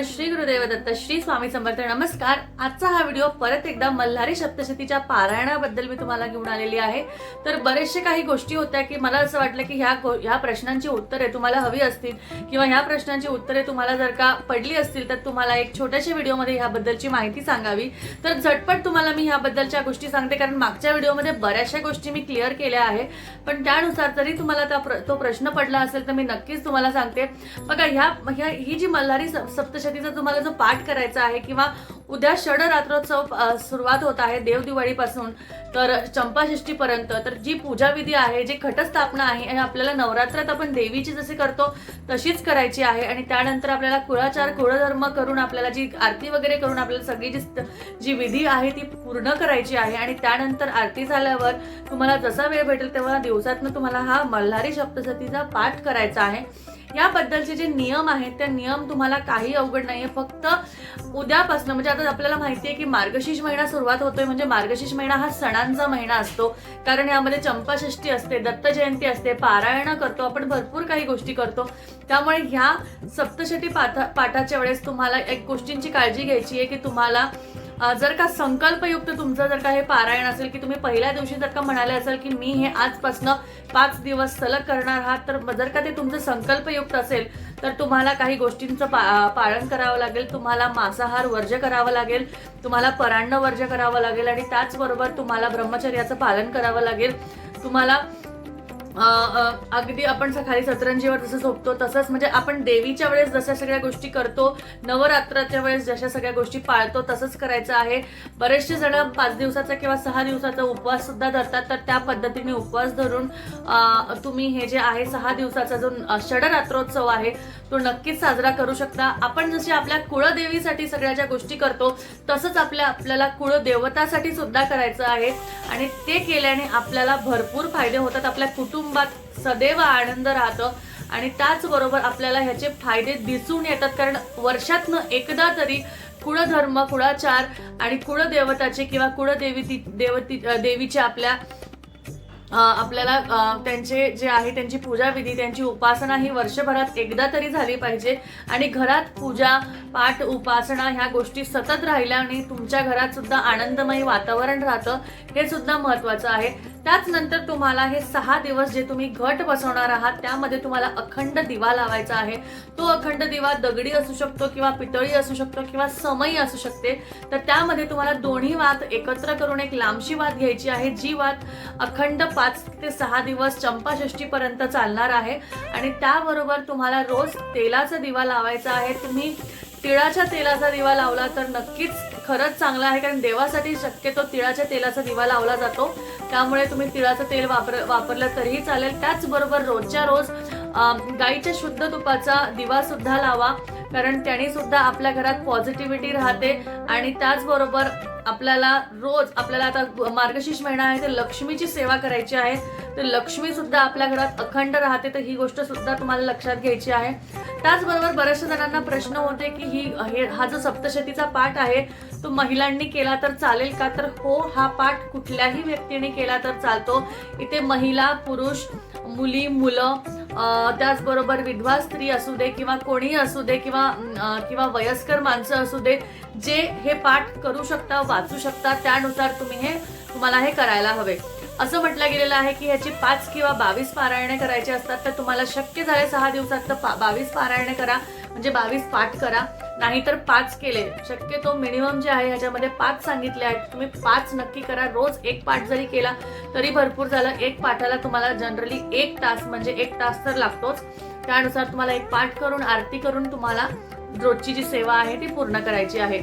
नमस्कार श्री गुरुदेव दत्त श्री स्वामी समर्थ नमस्कार. आजचा हा व्हिडिओ परत एकदा मल्हारी सप्तशतीच्या पारायणाबद्दल मी तुम्हाला घेऊन आलेली आहे. तर बरेचशे काही गोष्टी होत्या की मला असं वाटलं की ह्या ह्या प्रश्नांची उत्तरे तुम्हाला हवी असतील किंवा ह्या प्रश्नांची उत्तरे तुम्हाला जर का पडली असतील तर तुम्हाला एक छोट्याशा व्हिडिओमध्ये ह्याबद्दलची माहिती सांगावी. तर झटपट तुम्हाला मी ह्याबद्दलच्या गोष्टी सांगते कारण मागच्या व्हिडिओमध्ये बऱ्याचशा गोष्टी मी क्लिअर केल्या आहे. पण त्यानुसार जरी तुम्हाला त्या तो प्रश्न पडला असेल तर मी नक्कीच तुम्हाला सांगते. बघा ह्या ह्या ही जी मल्हारी सप्तशती सप्तशतीचा तुम्हाला जो पाठ करायचा आहे किंवा उद्या षडरात्रोत्सव सुरुवात होत आहे देवदिवाळीपासून तर चंपाषष्टीपर्यंत तर जी पूजाविधी आहे जी घटस्थापना आहे आणि आपल्याला नवरात्रात आपण देवीची जसे करतो तशीच करायची आहे आणि त्यानंतर आपल्याला कुळाचार कुळधर्म करून आपल्याला जी आरती वगैरे करून आपल्याला सगळी जी जी विधी आहे ती पूर्ण करायची आहे आणि त्यानंतर आरती झाल्यावर तुम्हाला जसा वेळ भेटेल तेव्हा दिवसातनं तुम्हाला हा मल्हारी सप्तशतीचा पाठ करायचा आहे. याबद्दलचे जे नियम आहेत त्या नियम तुम्हाला काही अवघड नाहीये. फक्त उद्यापासून म्हणजे आता आपल्याला माहिती आहे की मार्गशीर्ष महिना सुरुवात होतोय म्हणजे मार्गशीर्ष महिना हा सणांचा महिना असतो. कारण यामध्ये चंपाषष्ठी असते दत्त जयंती असते पारायण करतो आपण भरपूर काही गोष्टी करतो. त्यामुळे ह्या सप्तशती पाठा पाठाच्या वेळेस तुम्हाला एक गोष्टींची काळजी घ्यायची आहे की तुम्हाला जर का संकल्पयुक्त तुमचं जर का हे पारायण असेल की तुम्ही पहिल्या दिवशी जर का म्हणाले असेल की मी हे आजपासनं पाच दिवस सलग करणार आहात तर जर का ते तुमचं संकल्पयुक्त असेल तर तुम्हाला काही गोष्टींचं पा पालन करावं लागेल. तुम्हाला मांसाहार वर्ज्य करावं लागेल तुम्हाला परान्न वर्ज्य करावं लागेल आणि त्याचबरोबर तुम्हाला ब्रह्मचर्याचं पालन करावं लागेल. तुम्हाला अगदी आपण सकाळी सतरंजीवर जसं झोपतो तसंच म्हणजे आपण देवीच्या वेळेस जशा सगळ्या गोष्टी करतो नवरात्राच्या वेळेस जशा सगळ्या गोष्टी पाळतो तसंच करायचं आहे. बरेचसे जण पाच दिवसाचा किंवा सहा दिवसाचा उपवास सुद्धा धरतात तर त्या पद्धतीने उपवास धरून तुम्ही हे जे आहे सहा दिवसाचा जो षडरात्रोत्सव आहे तो नक्कीच साजरा करू शकता. आपण जशी आपल्या कुळदेवीसाठी सगळ्या ज्या गोष्टी करतो तसंच आपल्या आपल्याला कुळदेवतासाठी सुद्धा करायचं आहे. आणि ते केल्याने आपल्याला भरपूर फायदे होतात आपल्या कुटुंब कुटुंबात सदैव आनंद राहतं आणि त्याचबरोबर आपल्याला ह्याचे फायदे दिसून येतात. कारण वर्षातनं एकदा तरी कुळधर्म कुळाचार आणि कुळदेवताचे किंवा कुळदेवी देवती देवीचे आपल्या आपल्याला त्यांचे जे आहे त्यांची पूजाविधी त्यांची उपासना ही वर्षभरात एकदा तरी झाली पाहिजे. आणि घरात पूजा पाठ उपासना ह्या गोष्टी सतत राहिल्या आणि तुमच्या घरात सुद्धा आनंदमयी वातावरण राहतं. हे सुद्धा महत्वाचं आहे. त्याचनंतर तुम्हाला हे सहा दिवस जे तुम्ही घट बसवणार आहात त्यामध्ये तुम्हाला अखंड दिवा लावायचा आहे. तो अखंड दिवा दगडी असू शकतो किंवा पितळी असू शकतो किंवा समई असू शकते. तर त्यामध्ये तुम्हाला दोन्ही वात एकत्र करून एक लांबशी वात घ्यायची आहे जी वात अखंड पाच ते सहा दिवस चंपाषष्टीपर्यंत चालणार आहे. आणि त्याबरोबर तुम्हाला रोज तेलाचा दिवा लावायचा आहे. तुम्ही तिळाच्या तेलाचा दिवा लावला तर नक्कीच खरंच चांगला आहे कारण देवासाठी शक्यतो तिळाच्या तेलाचा दिवा लावला जातो. त्यामुळे तुम्ही तिळाचं तेल वापर वापरलं तरीही चालेल. त्याचबरोबर रोजच्या रोज गाईच्या शुद्ध तुपाचा दिवा सुद्धा लावा कारण त्याने सुद्धा आपल्या घरात पॉझिटिव्हिटी राहते. आणि त्याचबरोबर आपल्याला रोज आपल्याला आता मार्गशीर्ष महिना आहे तर लक्ष्मीची सेवा करायची आहे. तर लक्ष्मी सुद्धा आपल्या घरात अखंड राहते तर ही गोष्ट सुद्धा तुम्हाला लक्षात घ्यायची आहे. त्याचबरोबर बऱ्याचशा जणांना प्रश्न होते की ही हे हा जो सप्तशतीचा पाठ आहे तो महिलांनी केला तर चालेल का? तर हो हा पाठ कुठल्याही व्यक्तीने केला तर चालतो. इथे महिला पुरुष मुली मुलं त्याचबरोबर विधवा स्त्री असू दे किंवा कोणी असू दे किंवा किंवा वयस्कर माणसं असू दे जे हे पाठ करू शकता वाचू शकता त्यानुसार तुम्ही हे तुम्हाला हे करायला हवे. असं म्हटलं गेलेलं आहे की ह्याची पाच किंवा बावीस पारायणे करायची असतात तर तुम्हाला शक्य झाले सहा दिवसात तर पा- बावीस पारायणे करा. म्हणजे बावीस पाठ करा. नाहीतर पाच केले. शक्यतो मिनिमम जे आहे ह्याच्यामध्ये पाच सांगितले आहेत. तुम्ही पाच नक्की करा. रोज एक पाठ जरी केला तरी भरपूर झालं. एक पाठाला तुम्हाला जनरली एक तास म्हणजे एक तास तर लागतोच. त्यानुसार तुम्हाला एक पाठ करून आरती करून तुम्हाला रोजची जी सेवा आहे ती पूर्ण करायची आहे.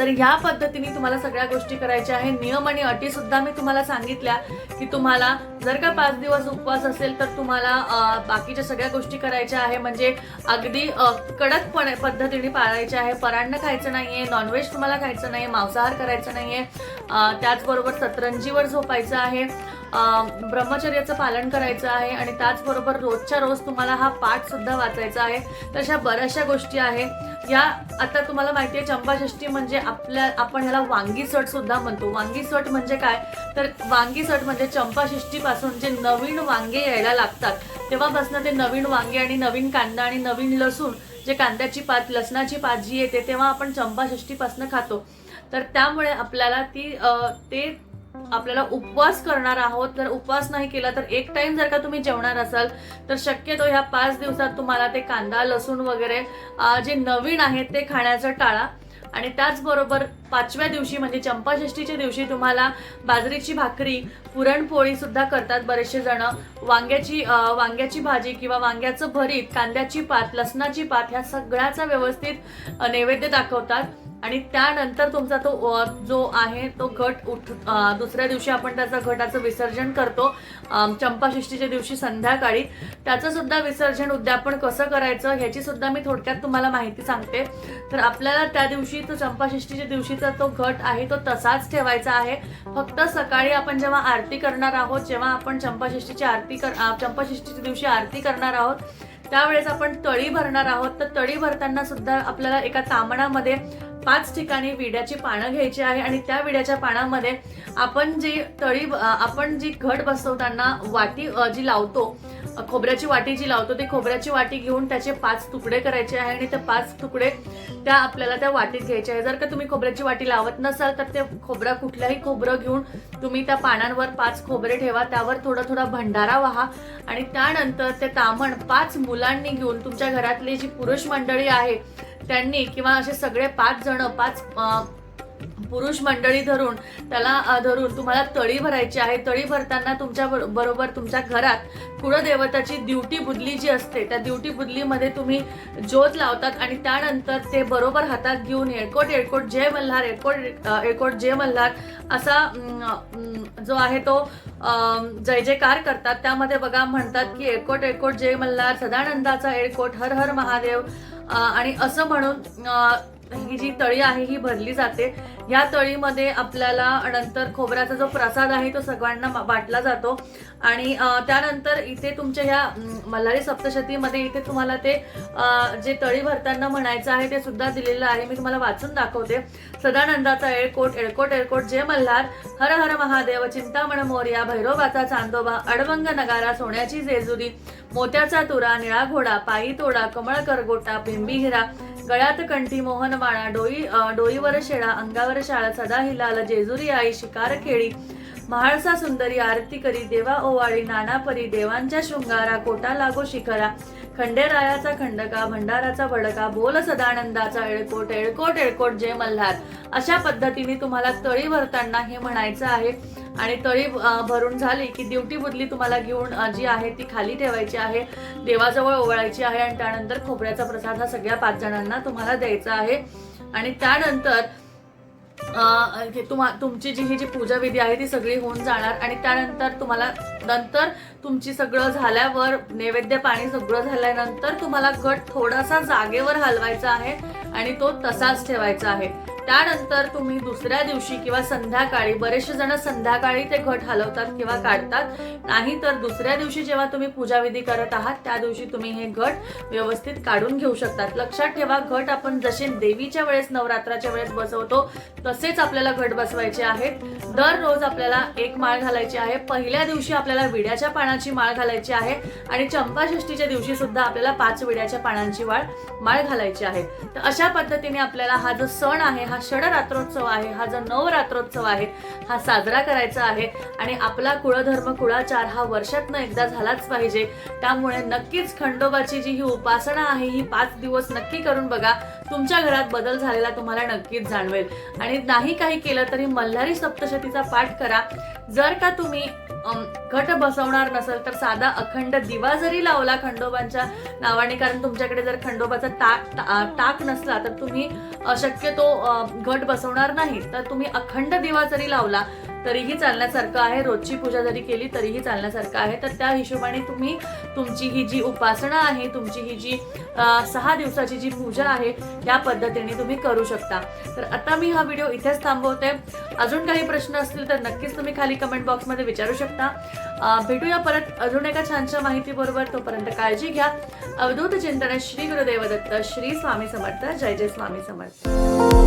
तर ह्या पद्धतीने तुम्हाला सगळ्या गोष्टी करायच्या आहे नियम आणि अटी सुद्धा मी तुम्हाला सांगितल्या की तुम्हाला जर का पाच दिवस उपवास असेल तर तुम्हाला बाकीच्या सगळ्या गोष्टी करायच्या आहे. म्हणजे अगदी कडकपणे पद्धतीने पाळायच्या आहे. परांड खायचं नाही आहे नॉनव्हेज तुम्हाला खायचं नाही मांसाहार करायचं नाही आहे त्याचबरोबर सतरंजीवर झोपायचं आहे. ब्रह्मचर्याचं पालन करायचं आहे आणि त्याचबरोबर रोजच्या रोज तुम्हाला हा पाठ सुद्धा वाचायचा आहे. तशा बऱ्याचशा गोष्टी आहे. या आता तुम्हाला माहिती आहे चंपाषष्ठी म्हणजे आपल्या आपण ह्याला वांगी सट सुद्धा म्हणतो. वांगी सट म्हणजे काय? तर वांगी सट म्हणजे चंपाषष्टीपासून जे नवीन वांगे यायला लागतात तेव्हापासून ते नवीन वांगे आणि नवीन कांदा आणि नवीन लसूण जे कांद्याची पात लसणाची पात जी येते तेव्हा आपण चंपाषष्टीपासून खातो. तर त्यामुळे आपल्याला ती ते आपल्याला उपवास करणार आहोत जर उपवास नाही केला तर एक टाइम जर का तुम्ही जेवणार असाल तर शक्यतो ह्या पाच दिवसात तुम्हाला ते कांदा लसूण वगैरे जे नवीन आहे ते खाण्याचं टाळा. आणि त्याचबरोबर पाचव्या दिवशी म्हणजे चंपाषष्टीच्या दिवशी तुम्हाला बाजरीची भाकरी पुरणपोळी सुद्धा करतात बरेचसे जण. वांग्याची वांग्याची भाजी किंवा वांग्याचं भरीत कांद्याची पात लसणाची पात ह्या सगळ्याचा व्यवस्थित नैवेद्य दाखवतात. आणि त्यानंतर तुमचा तो जो आहे तो घट उठ दुसऱ्या दिवशी आपण त्याचा घटाचं विसर्जन करतो अ, चंपाषष्टीच्या दिवशी संध्याकाळी. त्याचं सुद्धा विसर्जन उद्यापन कसं करायचं ह्याची सुद्धा मी थोडक्यात तुम्हाला माहिती सांगते. तर आपल्याला त्या दिवशी तो चंपाषष्टीच्या दिवशीचा तो घट आहे तो तसाच ठेवायचा आहे. फक्त सकाळी आपण जेव्हा आरती करणार आहोत जेव्हा आपण चंपाषष्टीची आरती कर अ, चंपाषष्टीच्या दिवशी आरती करणार आहोत त्यावेळेस आपण तळी भरणार आहोत. तर तळी भरताना सुद्धा आपल्याला एका तामणामध्ये पाच ठिकाणी विड्याची पानं घ्यायची आहे आणि त्या विड्याच्या पानामध्ये आपण जी तळी आपण जी घट बसवताना वाटी जी लावतो खोबऱ्याची वाटी जी लावतो ती खोबऱ्याची वाटी घेऊन त्याचे पाच तुकडे करायचे आहे आणि ते पाच तुकडे त्या आपल्याला त्या वाटीत घ्यायचे आहे. जर का तुम्ही खोबऱ्याची वाटी लावत नसाल तर ते खोबरं कुठलंही खोबरं घेऊन तुम्ही त्या पानांवर पाच खोबरे ठेवा. त्यावर थोडा थोडा भंडारा व्हा आणि त्यानंतर ते तामण पाच मुलांनी घेऊन तुमच्या घरातली जी पुरुष मंडळी आहे त्यांनी किंवा असे सगळे पाच जण पाच पुरुष मंडळी धरून त्याला धरून तुम्हाला तळी भरायची आहे. तळी भरताना तुमच्या बरोबर तुमच्या घरात कुळदेवताची ड्युटी बुदली जी असते त्या ड्युटी बुदलीमध्ये तुम्ही ज्योत लावतात आणि त्यानंतर ते बरोबर हातात घेऊन येळकोट येळकोट जय मल्हार एकोट अ, जय मल्हार असा जो आहे तो जय जयकार करतात. त्यामध्ये बघा म्हणतात की येळकोट येळकोट जय मल्हार सदानंदाचा एळकोट हर हर महादेव आणि असं म्हणून ही जी तळी आहे ही भरली जाते. या तळीमध्ये आपल्याला नंतर खोबऱ्याचा जो प्रसाद आहे तो सगळ्यांना वाटला जातो. आणि त्यानंतर इथे तुमच्या ह्या मल्हारी सप्तशतीमध्ये इथे तुम्हाला ते जे तळी भरताना म्हणायचं आहे ते सुद्धा दिलेलं आहे. मी तुम्हाला वाचून दाखवते. सदानंदाचा एळकोट एळकोट एळकोट जय मल्हार. हर हर महादेव चिंतामण मोर्या भैरोबाचा चांदोबा अडवंग नगारा सोन्याची जेजुरी मोत्याचा तुरा निळा घोडा पायी तोडा कमळ करगोटा बिंबी हिरा गळ्यात कंठी मोहनबाणा डोई डोईवर शेळा अंगावर शाळा सदा हिलाल जेजुरी आई शिकार खेळी महाळसा सुंदरी आरती करी देवा ओवाळी नानापरी देवांच्या शृंगारा कोटा लागो शिखरा खंडेरायाचा खंडका भंडाराचा भडका बोल सदानंदाचा एळकोट एळकोट एळकोट जय मल्हार. अशा पद्धतीने तुम्हाला तळी भरताना हे म्हणायचं आहे. आणि तळी भरून झाली की दिवटी बुदली तुम्हाला घेऊन जी आहे ती खाली ठेवायची आहे देवाजवळ ओवाळायची आहे आणि त्यानंतर खोबऱ्याचा प्रसाद हा सगळ्या पाच जणांना तुम्हाला द्यायचा आहे. आणि त्यानंतर अ, तुम्हा तुमची जी ही जी पूजाविधी आहे ती सगळी होऊन जाणार आणि त्यानंतर तुम्हाला नंतर तुमची सगळं झाल्यावर नैवेद्य पाणी सगळं झाल्यानंतर तुम्हाला घट थोडासा जागेवर हलवायचा आहे आणि तो तसाच ठेवायचा आहे. त्यानंतर तुम्ही दुसऱ्या दिवशी किंवा संध्याकाळी बरेचसे जण संध्याकाळी ते घट हलवतात किंवा काढतात. नाही तर दुसऱ्या दिवशी जेव्हा तुम्ही पूजाविधी करत आहात त्या दिवशी तुम्ही हे घट व्यवस्थित काढून घेऊ शकतात. लक्षात ठेवा घट आपण जसे देवीच्या वेळेस नवरात्राच्या वेळेस बसवतो तसेच आपल्याला घट बसवायचे आहेत. दररोज आपल्याला एक माळ घालायची आहे. पहिल्या दिवशी आपल्याला विड्याच्या पानाची माळ घालायची आहे आणि चंपाषष्टीच्या दिवशी सुद्धा आपल्याला पाच विड्याच्या पानांची वाळ माळ घालायची आहे. तर अशा पद्धतीने आपल्याला हा जो सण आहे हा षडरात्रोत्सव आहे हा जो नवरात्रोत्सव आहे हा साजरा करायचा आहे आणि आपला कुळधर्म कुळाचार हा वर्षातनं एकदा झालाच पाहिजे. त्यामुळे नक्कीच खंडोबाची जी ही उपासना आहे ही पाच दिवस नक्की करून बघा. तुमच्या घरात बदल झालेला तुम्हाला नक्कीच जाणवेल. आणि नाही काही केलं तरी मल्हारी सप्तशतीचा पाठ करा. जर का तुम्ही घट बसवणार नसेल तर साधा अखंड दिवा जरी लावला खंडोबांच्या नावाने कारण तुमच्याकडे जर खंडोबाचा टाक ता, टाक नसला तर तुम्ही शक्यतो घट बसवणार नाही. तर तुम्ही अखंड दिवा जरी लावला तरीही चालण्यासारखं आहे. रोजची पूजा जरी केली तरीही चालण्यासारखं आहे. तर त्या हिशोबाने तुम्ही तुमची ही जी उपासना आहे तुमची ही जी सहा दिवसाची जी पूजा आहे या पद्धतीने तुम्ही करू शकता. तर आता मी हा व्हिडिओ इथेच थांबवते. अजून काही प्रश्न असतील तर नक्कीच तुम्ही खाली कमेंट बॉक्समध्ये विचारू शकता. भेटूया परत अजून एका छानशा माहितीबरोबर. तोपर्यंत काळजी घ्या. अवधूत चिंतन श्री गुरुदेव दत्त श्री स्वामी समर्थ जय जय स्वामी समर्थ.